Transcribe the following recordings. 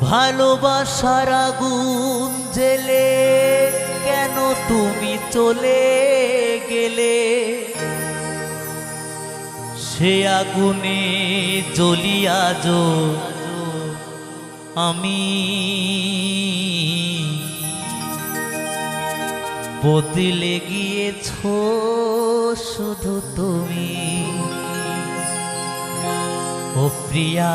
ভালোবাসার আগুন জেলে কেন তুমি চলে গেলে? সে আগুনে জ্বলিয়া আমি বদলে গিয়েছ শুধু তুমি। ও প্রিয়া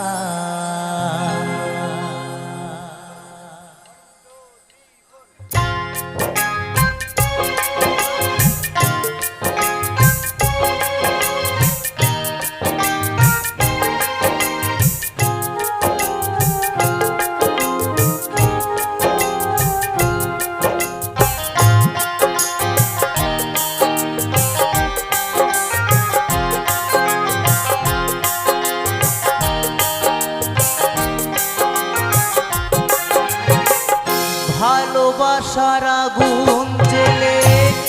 ভালোবাসার আগুন জেলে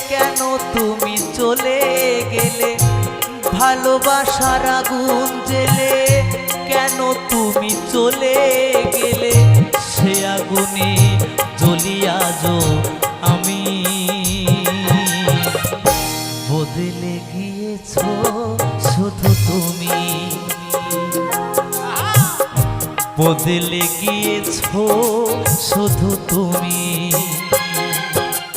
কেন তুমি চলে গেলে? ভালোবাসার আগুন জেলে কেন তুমি চলে গেলে? সে আগুনে জ্বলিয়া যো আমি। বদলে গিয়েছ শুধু তুমি। বদলে গিয়েছ শুধু তুমি।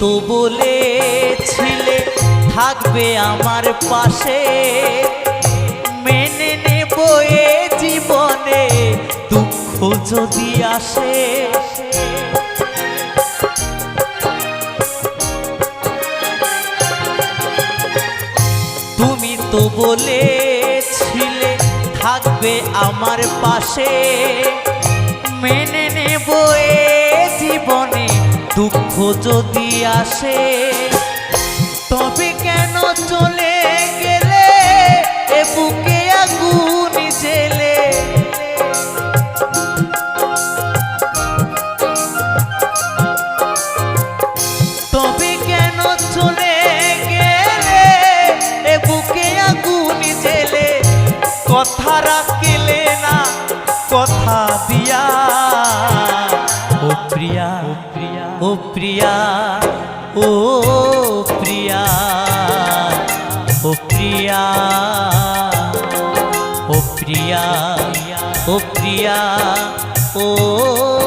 তো বলেছিলে, থাকবে আমার পাশে। মেনে নেব এ জীবনে দুঃখ যদি আসে। তুমি তো বলেছিলে, থাকবে আমার পাশে। মেনে নেব এ দুঃখ যদি আসে, তবে কেন চলে গেলে? এ বুকে আগুন জেলে। তবে কেন চলে গেলে? এ বুকে আগুন জেলে। কথা রাখলে না, কথা দিয়া। प्रिया ओ प्रिया ओ प्रिया ओ प्रिया ओ प्रिया ओ प्रिया ओ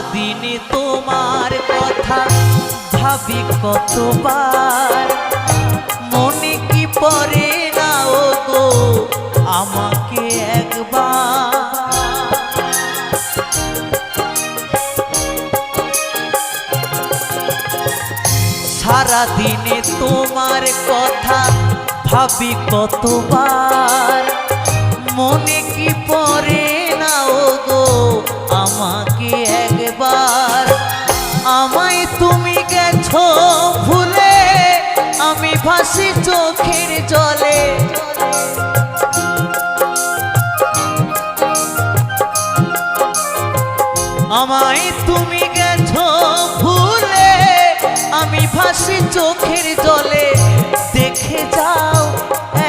সারা দিনে তোমার কথা ভাবি কতবার। মনে কি পড়ে না ও গো, আমাকে একবার। সারা দিনে তোমার কথা ভাবি কতবার। ভাসি চোখের জলে দেখে যাও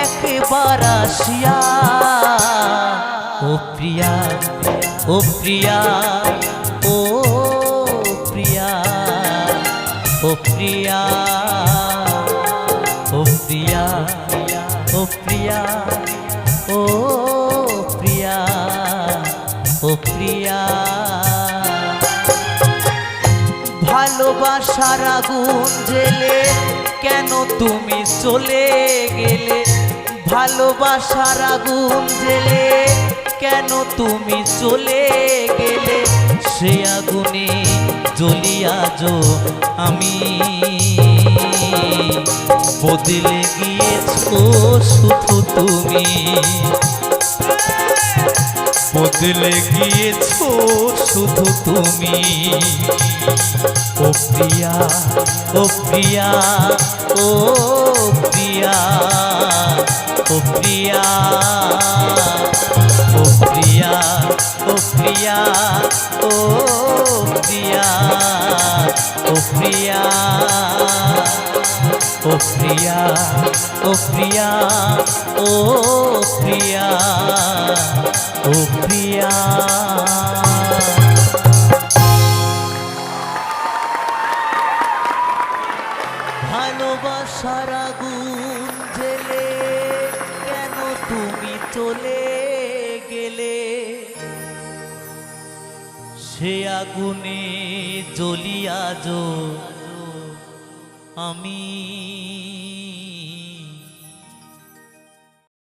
একবার আসিয়া। ও প্রিয়া ও প্রিয়া। ভালোবাসার আগুন জেলে, কেন তুমি চলে গেলে? ভালোবাসার আগুন জেলে, কেন তুমি চলে গেলে? সে আগুনে জ্বলিয়াজো আমি। বদলে গিয়েছো শুধু তুমি। বদলে গিয়েছো শুধু তুমি। ও প্রিয়া ও প্রিয়া ও প্রিয়া ও প্রিয়া ও প্রিয়া ও প্রিয়া ও প্রিয়া ও প্রিয়া। ও প্রিয়া ও প্রিয়া ও প্রিয়া ও প্রিয়া। জেলে কেন তুমি চলে গেলে? সে আগুনে জ্বলিয়া আমি